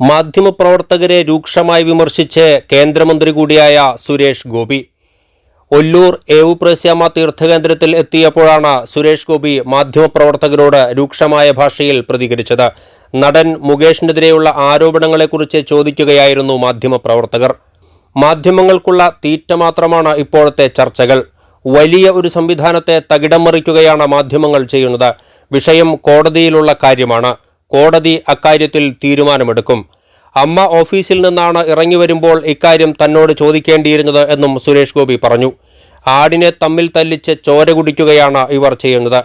മാധ്യമപ്രവർത്തകരെ രൂക്ഷമായി വിമർശിച്ച് കേന്ദ്രമന്ത്രി കൂടിയായ സുരേഷ് ഗോപി. ഒല്ലൂർ ഏവുപ്രസ്യാമ തീർത്ഥകേന്ദ്രത്തിൽ എത്തിയപ്പോഴാണ് സുരേഷ് ഗോപി മാധ്യമപ്രവർത്തകരോട് രൂക്ഷമായ ഭാഷയിൽ പ്രതികരിച്ചത്. നടൻ മുകേഷിനെതിരെയുള്ള ആരോപണങ്ങളെക്കുറിച്ച് ചോദിക്കുകയായിരുന്നു മാധ്യമപ്രവർത്തകർ. മാധ്യമങ്ങൾക്കുള്ള തീറ്റ മാത്രമാണ് ഇപ്പോഴത്തെ ചർച്ചകൾ. വലിയ ഒരു സംവിധാനത്തെ തകിടം മറിക്കുകയാണ് മാധ്യമങ്ങൾ ചെയ്യുന്നത്. വിഷയം കോടതിയിലുള്ള കാര്യമാണ്. കോടതി അക്കാര്യത്തിൽ തീരുമാനമെടുക്കും. അമ്മ ഓഫീസിൽ നിന്നാണ് ഇറങ്ങി വരുമ്പോൾ ഇക്കാര്യം തന്നോട് ചോദിക്കേണ്ടിയിരുന്നത് എന്നും സുരേഷ് ഗോപി പറഞ്ഞു. ആടിനെ തമ്മിൽ തല്ലിച്ച് ചോര കുടിക്കുകയാണ് ഇവർ ചെയ്യുന്നത്.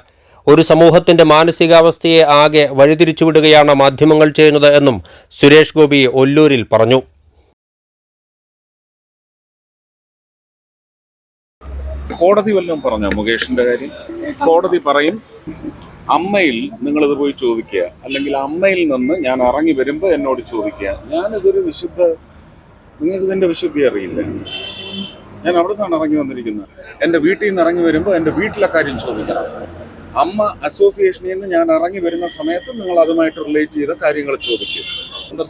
ഒരു സമൂഹത്തിന്റെ മാനസികാവസ്ഥയെ ആകെ വഴിതിരിച്ചുവിടുകയാണ് മാധ്യമങ്ങൾ ചെയ്യുന്നത് എന്നും സുരേഷ് ഗോപി ഒല്ലൂരിൽ പറഞ്ഞു. കോടതി വല്ലതും പറഞ്ഞോ മുകേഷിന്റെ കാര്യം? കോടതി പറയും. അമ്മയിൽ നിങ്ങളിത് പോയി ചോദിക്കുക. അല്ലെങ്കിൽ അമ്മയിൽ നിന്ന് ഞാൻ ഇറങ്ങി വരുമ്പോൾ എന്നോട് ചോദിക്കുക. ഞാനിതൊരു വിശുദ്ധ നിങ്ങൾക്ക് ഇതിന്റെ വിശുദ്ധി അറിയില്ല. ഞാൻ അവിടെ നിന്നാണ് ഇറങ്ങി വന്നിരിക്കുന്നത്. എന്റെ വീട്ടിൽ നിന്ന് ഇറങ്ങി വരുമ്പോൾ എന്റെ വീട്ടിലെ കാര്യം ചോദിക്കണം. അമ്മ അസോസിയേഷനിൽ നിന്ന് ഞാൻ ഇറങ്ങി വരുന്ന സമയത്ത് നിങ്ങൾ അതുമായിട്ട് റിലേറ്റ് ചെയ്ത കാര്യങ്ങൾ ചോദിക്കും.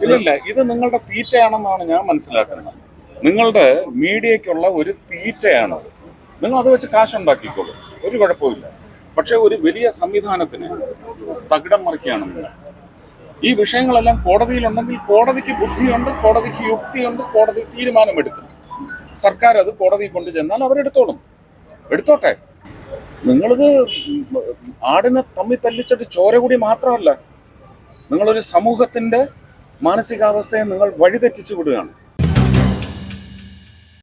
ഇല്ലില്ല ഇത് നിങ്ങളുടെ തീറ്റയാണെന്നാണ് ഞാൻ മനസ്സിലാക്കുന്നത്. നിങ്ങളുടെ മീഡിയയ്ക്കുള്ള ഒരു തീറ്റയാണത് നിങ്ങൾ അത് വെച്ച് കാശുണ്ടാക്കിക്കോളൂ. ഒരു കുഴപ്പമില്ല പക്ഷെ ഒരു വലിയ സംവിധാനത്തിന് തകിടം മറിക്കുകയാണ് നിങ്ങൾ. ഈ വിഷയങ്ങളെല്ലാം കോടതിയിലുണ്ടെങ്കിൽ കോടതിക്ക് ബുദ്ധിയുണ്ട് കോടതിക്ക് യുക്തിയുണ്ട് കോടതി തീരുമാനമെടുക്കും സർക്കാർ അത് കോടതി കൊണ്ടു ചെന്നാൽ അവരെടുത്തോളും. എടുത്തോട്ടെ? നിങ്ങളിത് ആടിനെ തമ്മി തല്ലിച്ചിട്ട് ചോര കൂടി മാത്രമല്ല നിങ്ങളൊരു സമൂഹത്തിന്റെ മാനസികാവസ്ഥയെ നിങ്ങൾ വഴിതെറ്റിച്ചു വിടുകയാണ്.